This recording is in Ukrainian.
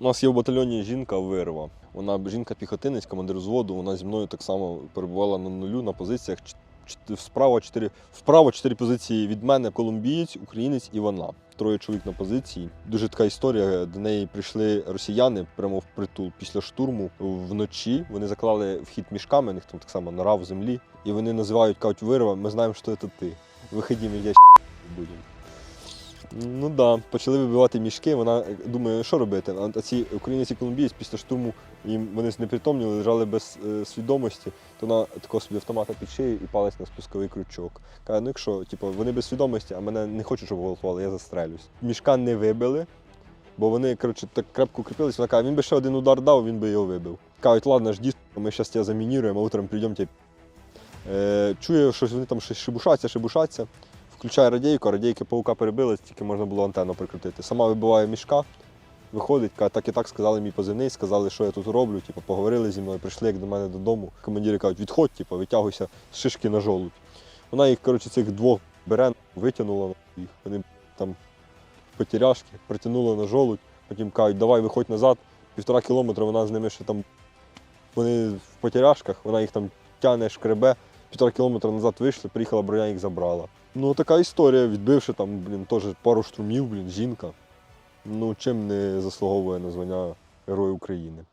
У нас є в батальйоні жінка вирва. Вона жінка-піхотинець, командир взводу. Вона зі мною так само перебувала на нулю на позиціях. Справа чотири, вправо чотири позиції від мене колумбієць, українець і вона. Троє чоловік на позиції. Дуже така історія. До неї прийшли росіяни прямо в притул після штурму вночі. Вони заклали вхід мішками, у них там так само нора в землі. І вони називають кажуть, вирва, ми знаємо, що це ти. Виходимо, я будемо. Ну да, почали вибивати мішки. Вона е, думає, що робити. А ці українці колумбієць після штурму їм вони знепритомніли, лежали без е, свідомості, то вона такого собі автомата під шию і палець на спусковий крючок. Каже, ну якщо типу, вони без свідомості, а мене не хочуть, щоб голосували, я застрелюсь. Мішка не вибили, бо вони коротше, так крепко кріпились. Вона каже, він би ще один удар дав, він би його вибив. Кажуть, ладно, жді, ми зараз тебе замініруємо, а утром прийдемо тебе. Е, чує, що вони там щось шибушаться, шибушаться. Включає радійку, радійки паука перебили, тільки можна було антенну прикрутити. Сама вибиває мішка, виходить, каже, так і так сказали мій позивний, сказали, що я тут роблю. Типу, поговорили зі мною, прийшли як до мене додому. Командири кажуть, відходь, типу, витягуйся з шишки на жолудь. Вона їх, коротше, цих двох бере, витягнула їх. Вони там потеряшки, притягнула на жолудь, потім кажуть, давай виходь назад, півтора кілометра вона з ними ще там. Вони в потеряшках, вона їх там тяне, шкребе. Півтора кілометра назад вийшли, приїхала броня їх забрала. Ну, така історія, відбивши там, блін, теж пару штурмів, блін, жінка. Ну, чим не заслуговує на звання Герой України.